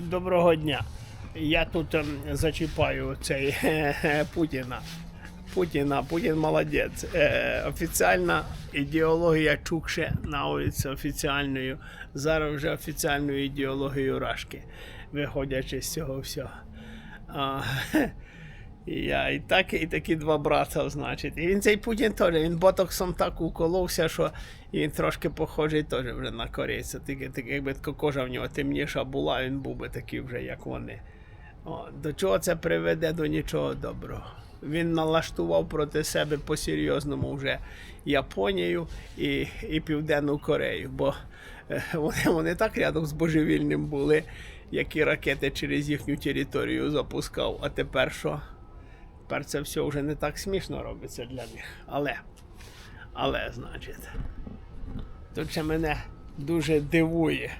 Доброго дня. Я тут ем, зачіпаю цей Путіна. Путіна, Путін молодець. Офіційна ідеологія Чукше наводиться офіційною. Зараз вже офіційною ідеологією Рашки, виходячи з цього всього. Я і так, і такі два брата, значить. І він цей Путін теж, він ботоксом так уколовся, що він трошки похожий теж вже на корейця. Тільки, тільки якби кожа в нього темніша була, він був би такий вже, як вони. О, до чого це приведе? До нічого доброго. Він налаштував проти себе по-серйозному вже Японію і, і Південну Корею, бо е, вони, вони так рядом з божевільним були, які ракети через їхню територію запускав. А тепер що? Тепер це все вже не так смішно робиться для них. Але, але, значить, тут ще мене дуже дивує.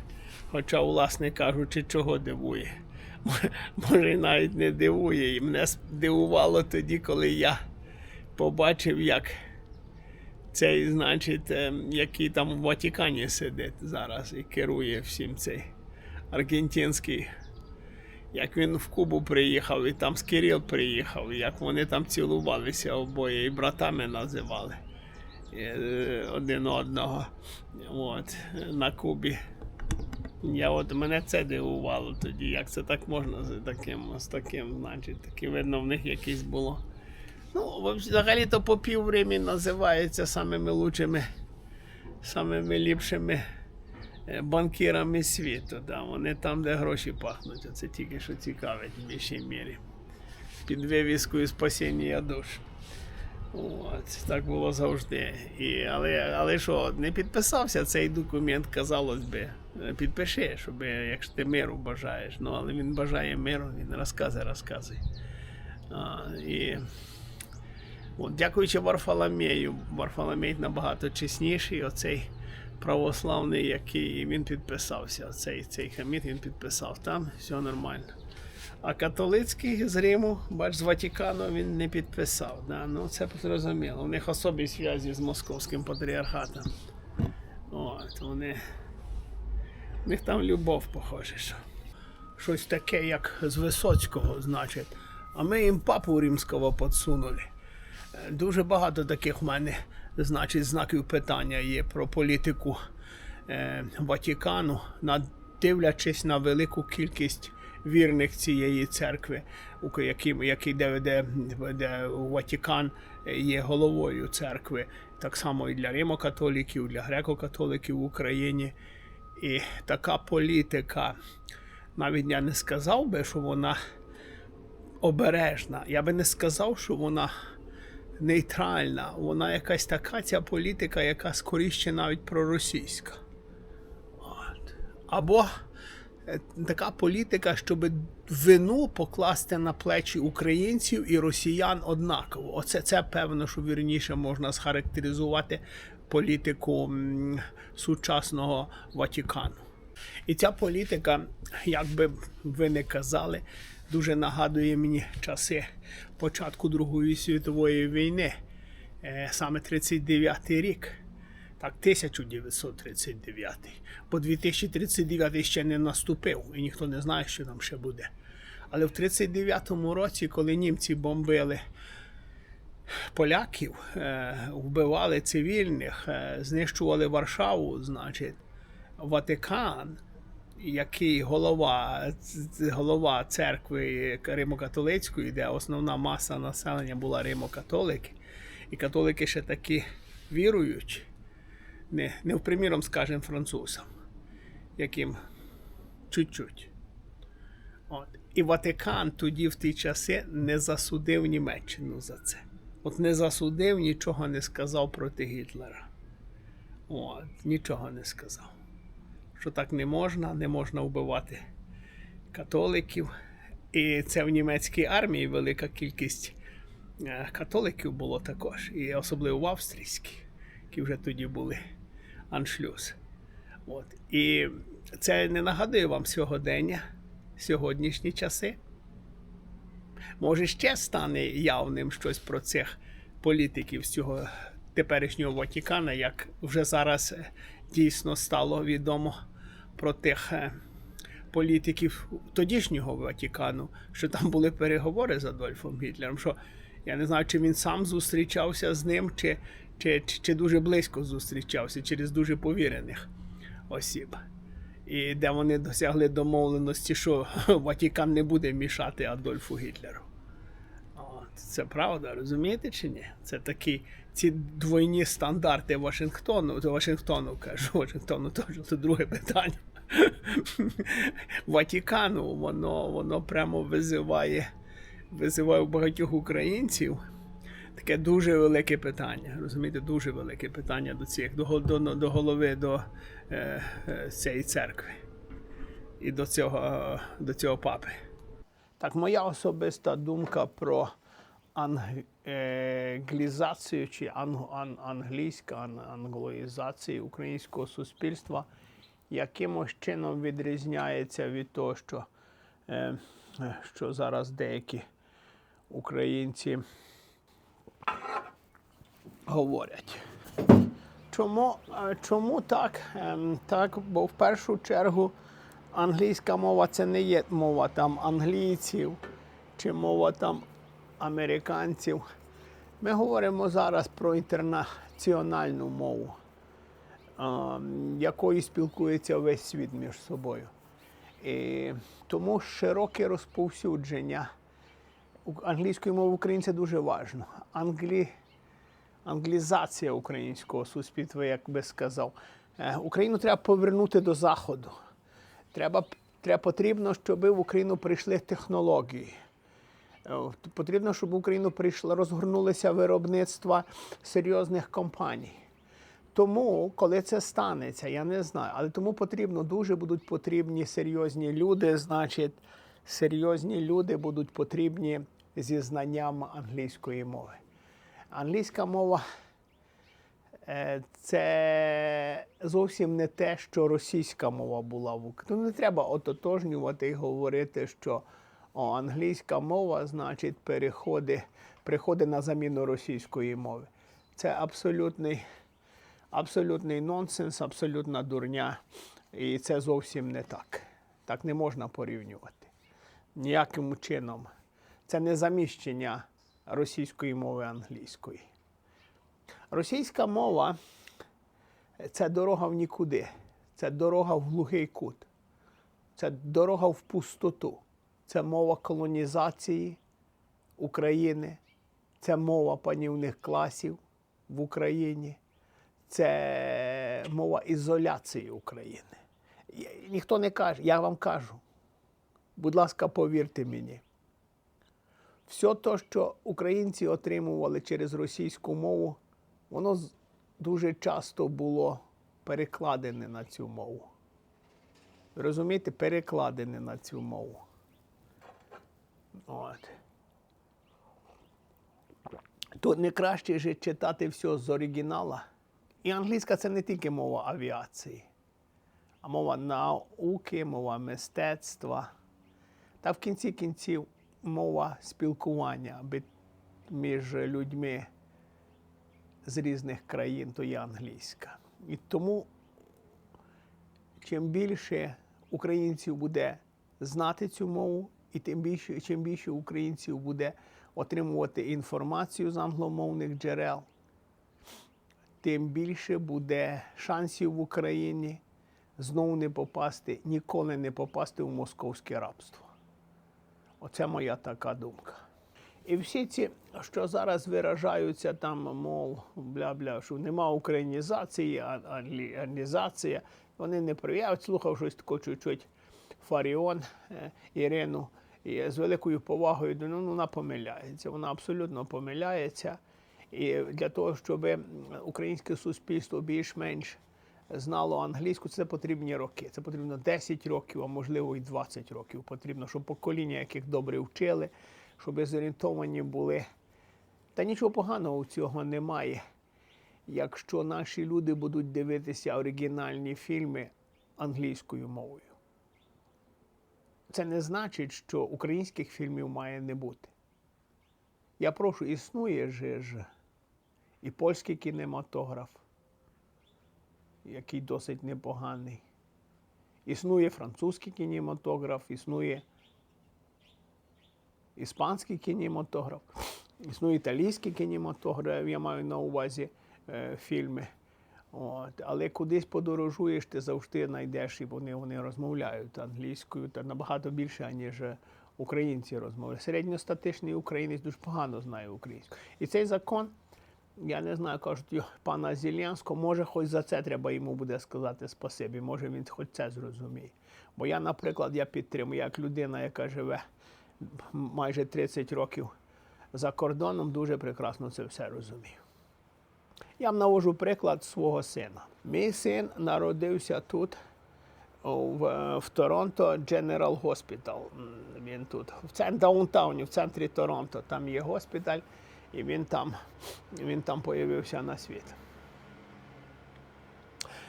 Хоча, власне кажучи, чого дивує. Може, навіть не дивує. І мене здивувало тоді, коли я побачив, як цей, значить, ем, який там в Ватикані сидить зараз і керує всім цей аргентинський. Як він в Кубу приїхав, і там з Кирил приїхав, як вони там цілувалися обоє, і братами називали е, один одного. От, на Кубі. Я от мене це дивувало тоді, як це так можна з таким, з таким, значить, таке видно в них якесь було. Ну, взагалі-то по піввремі називаються самими лучшими, самими ліпшими банкірами світу. Да. Вони там, де гроші пахнуть. Це тільки що цікавить в більшій мірі. Під вивіскою спасіння душ. От, так було завжди. І, але, але що, не підписався цей документ, казалось би, е, підпиши, щоб якщо ти миру бажаєш. Ну, але він бажає миру, він розкази, розказує. А, і, от, дякуючи Варфоломею, Варфоломей набагато чесніший, оцей православний, який він підписався. Оцей цей хаміт він підписав. Там все нормально. А католицький з Риму, бач, з Ватикану він не підписав. Да? Ну, це зрозуміло. У них особі зв'язі з московським патріархатом. От, вони. У них там любов, похоже, що. Щось таке, як з Висоцького, значить. А ми їм папу римського підсунули. Дуже багато таких в мене, значить, знаків питання є про політику е, Ватикану, над- дивлячись на велику кількість вірних цієї церкви, якій, який, де, де, де Ватикан є головою церкви, так само і для римокатоликів, для греко-католиків в Україні. І така політика, навіть я не сказав би, що вона обережна. Я би не сказав, що вона нейтральна. Вона якась така ця політика, яка скоріше навіть проросійська. От. Або е, така політика, щоб вину покласти на плечі українців і росіян однаково. Оце це певно, що вірніше можна схарактеризувати політику сучасного Ватикану. І ця політика, як би ви не казали, дуже нагадує мені часи початку Другої світової війни, е, саме 39-й рік. Так, 1939. Бо 2039 ще не наступив, і ніхто не знає, що там ще буде. Але в 39-му році, коли німці бомбили поляків, е, вбивали цивільних, е, знищували Варшаву, значить, Ватикан, який голова, голова церкви Римо-католицької, де основна маса населення була Римо-католики, і католики ще такі вірують, не, не приміром, скажімо, французам, яким чуть-чуть. От. І Ватикан тоді в ті часи не засудив Німеччину за це. От не засудив, нічого не сказав проти Гітлера. От, нічого не сказав. Що так не можна, не можна вбивати католиків. І це в німецькій армії велика кількість е, католиків було також, і особливо в австрійській, які вже тоді були аншлюз. От. І це не нагадує вам сьогодення, сьогоднішні часи. Може, ще стане явним щось про цих політиків з цього теперішнього Ватикана, як вже зараз е, дійсно стало відомо про тих е, політиків тодішнього Ватикану, що там були переговори з Адольфом Гітлером. Що я не знаю, чи він сам зустрічався з ним, чи, чи, чи, дуже близько зустрічався через дуже повірених осіб. І де вони досягли домовленості, що Ватикан не буде мішати Адольфу Гітлеру. От, це правда, розумієте чи ні? Це такі ці двойні стандарти Вашингтону, то Вашингтону кажу, Вашингтону теж це друге питання. Ватикану, воно, воно прямо визиває, визиває багатьох українців. Таке дуже велике питання. Розумієте, дуже велике питання до цих, до, до, до голови до е, е, цієї церкви і до цього, до цього папи. Так, моя особиста думка про англізацію чи анг, ан, англійська англоїзацію українського суспільства якимось чином відрізняється від того, що, е, е, що зараз деякі українці говорять. Чому, е, чому так? Ем, Так, бо в першу чергу англійська мова це не є мова там англійців чи мова там американців. Ми говоримо зараз про інтернаціональну мову, якою спілкується весь світ між собою. І тому широке розповсюдження англійської мови це дуже важливо. Англі... Англізація українського суспільства, як би сказав. Е, Україну треба повернути до Заходу. Треба, треба потрібно, щоб в Україну прийшли технології. Е, Потрібно, щоб в Україну прийшло, розгорнулися виробництва серйозних компаній. Тому, коли це станеться, я не знаю, але тому потрібно, дуже будуть потрібні серйозні люди, значить, серйозні люди будуть потрібні зі знанням англійської мови. Англійська мова е, це зовсім не те, що російська мова була в Україні. Ну, не треба ототожнювати і говорити, що о, англійська мова, значить, переходить, приходить на заміну російської мови. Це абсолютний, абсолютний нонсенс, абсолютна дурня. І це зовсім не так. Так не можна порівнювати. Ніяким чином. Це не заміщення російської мови англійської. Російська мова це дорога в нікуди, це дорога в глухий кут, це дорога в пустоту, це мова колонізації України, це мова панівних класів в Україні, це мова ізоляції України. Ніхто не каже, я вам кажу. Будь ласка, повірте мені. Все те, що українці отримували через російську мову, воно дуже часто було перекладене на цю мову. Розумієте, перекладене на цю мову. От. То не краще ж читати все з оригінала. І англійська це не тільки мова авіації, а мова науки, мова мистецтва. Та в кінці кінців мова спілкування між людьми з різних країн, то є англійська. І тому чим більше українців буде знати цю мову, і тим більше, чим більше українців буде отримувати інформацію з англомовних джерел, тим більше буде шансів в Україні знову не попасти, ніколи не попасти в московське рабство. Оце моя така думка. І всі ці, що зараз виражаються там, мов, бля-бля, що нема українізації, англізація, вони не проявляють. Слухав щось таке чуть-чуть Фаріон е, Ірину. І з великою повагою до ну, вона помиляється. Вона абсолютно помиляється. І для того, щоб українське суспільство більш-менш знало англійську, це потрібні роки. Це потрібно 10 років, а можливо і 20 років. Потрібно, щоб покоління, яких добре вчили, щоб зорієнтовані були. Та нічого поганого у цього немає. Якщо наші люди будуть дивитися оригінальні фільми англійською мовою. Це не значить, що українських фільмів має не бути. Я прошу, існує же ж і польський кінематограф, який досить непоганий. Існує французький кінематограф, існує іспанський кінематограф, існує італійський кінематограф, я маю на увазі е, фільми. От. Але кудись подорожуєш, ти завжди знайдеш, і вони, вони розмовляють англійською, та набагато більше, ніж е, українці розмовляють. Середньостатичний українець дуже погано знає українську. І цей закон, я не знаю, кажуть, пана Зеленського, може, хоч за це треба йому буде сказати спасибі, може він хоч це зрозуміє. Бо я, наприклад, я підтримую, як людина, яка живе майже 30 років за кордоном, дуже прекрасно це все розумію. Я вам навожу приклад свого сина. Мій син народився тут, в, в Торонто General Hospital. Він тут, в даунтауні, в центрі Торонто. Там є госпіталь, і він там, він там появився на світ.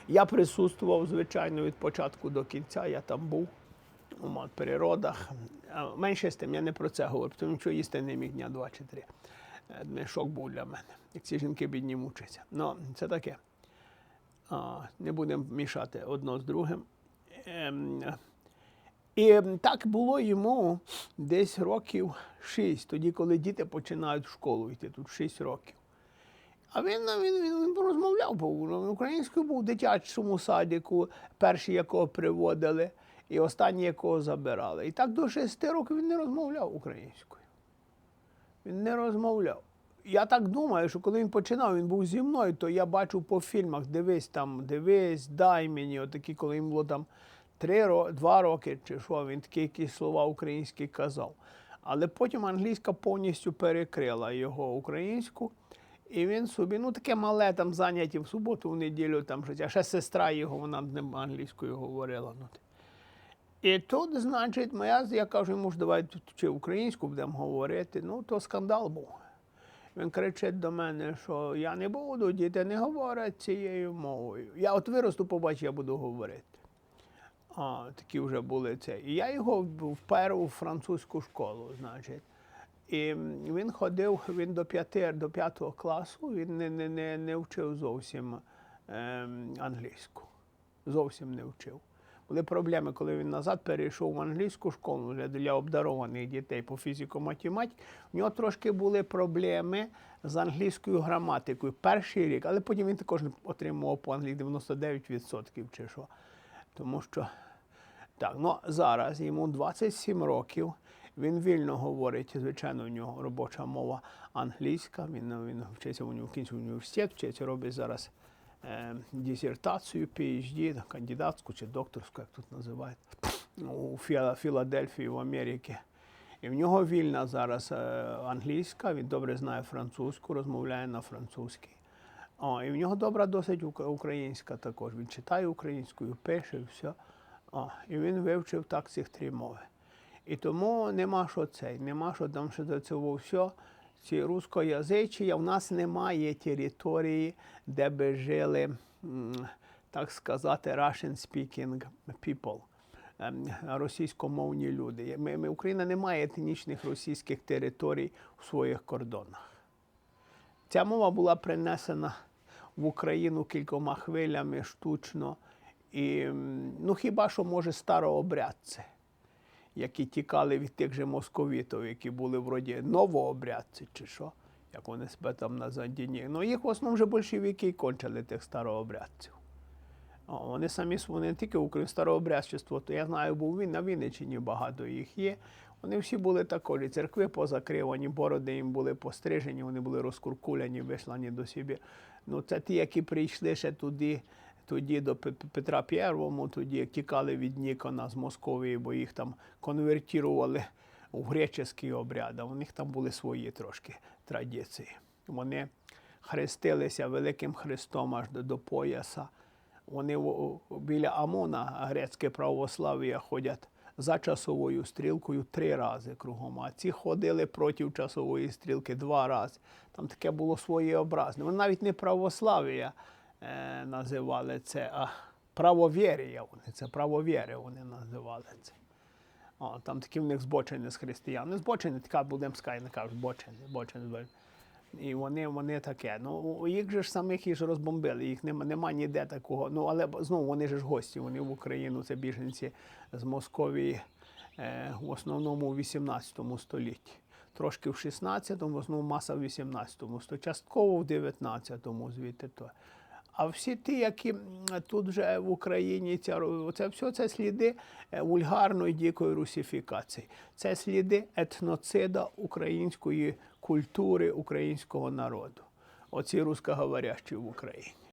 Я присутствував, звичайно, від початку до кінця. Я там був у природах. Менше з тим, я не про це говорю, тому що їсти не міг дня два чи три. Е, Шок був для мене. Як ці жінки бідні мучаться. Ну, це таке. Не будемо мішати одно з другим. Ем, і так було йому десь років шість, тоді, коли діти починають в школу йти, тут шість років. А він, він, він, він розмовляв ну, українською був в дитячому садіку, перший, якого приводили, і останній, якого забирали. І так до шести років він не розмовляв українською. Він не розмовляв. Я так думаю, що коли він починав, він був зі мною, то я бачу по фільмах, дивись там, дивись, дай мені, отакі, коли йому було там три два роки чи що, він такі якісь слова українські казав. Але потім англійська повністю перекрила його українську. І він собі, ну таке мале там заняття в суботу, в неділю там. А ще сестра його, вона англійською говорила. Ну, і тут, значить, моя, я кажу йому, ж давай чи українську будемо говорити. Ну, то скандал був. Він кричить до мене, що я не буду, діти не говорять цією мовою. Я от виросту, побачу, я буду говорити. А, такі вже були це. І я його впер у французьку школу, значить. І він ходив, він до п'яти, до п'ятого класу, він не, не, не, не вчив зовсім ем, англійську. Зовсім не вчив. Були проблеми, коли він назад перейшов в англійську школу для обдарованих дітей по фізико-математиці. У нього трошки були проблеми з англійською граматикою перший рік, але потім він також отримував по англійськи 99% чи що. Тому що так, ну зараз йому 27 років. Він вільно говорить, звичайно, у нього робоча мова англійська. Він, він вчиться в кінців університет, вчиться, робить зараз дисертацію, PhD, кандидатську чи докторську, як тут називають, у Філадельфії в Америці. І в нього вільна зараз е, англійська, він добре знає французьку, розмовляє на французькій. О, і в нього добра досить українська також. Він читає українською, пише, все. О, і він вивчив так цих три мови. І тому нема що цей, нема що там що до цього все. Ці рускоязичі, в нас немає території, де би жили, так сказати, Russian speaking people, ем, російськомовні люди. Ми, ми, Україна не має етнічних російських територій у своїх кордонах. Ця мова була принесена в Україну кількома хвилями штучно. І ну хіба що може старообрядці, які тікали від тих же московітів, які були вроді новообрядці, чи що, як вони себе там називають. Ні. Ну їх в основному вже большевики кончили тих старообрядців. О, вони самі вони не тільки Україна, старообрядчество, то я знаю, був він на Вінниччині багато їх є. Вони всі були також, церкви позакривані, бороди їм були пострижені, вони були розкуркуляні, вислані до себе. Ну, це ті, які прийшли ще туди, тоді до Пе- Пе- Петра Первому, тоді тікали від Нікона з Московії, бо їх там конвертували у греческий обряд, а у них там були свої трошки традиції. Вони хрестилися великим хрестом аж до, до пояса. Вони біля Амона, грецьке православ'я, ходять за часовою стрілкою три рази кругом, а ці ходили проти часової стрілки два рази. Там таке було своєобразне. Вони навіть не православ'я е, називали це, а правовір'я. Це правовіри вони називали це. О, там такі в них збочені з християн. Не збочені, така будемо сказати, не кажуть, збочені, збочені. І вони, вони таке. Ну, їх же ж самих їх розбомбили, їх нема, нема ніде такого. Ну, але знову вони ж гості, вони в Україну, це біженці з Московії, е, в основному у 18 столітті. Трошки в 16-му, в основному маса в 18-му, сто- частково в 19-му, звідти то. А всі ті, які тут вже в Україні, ця, це все це сліди е, вульгарної дикої русифікації. Це сліди етноцида української культури, українського народу. Оці русскоговорящі в Україні.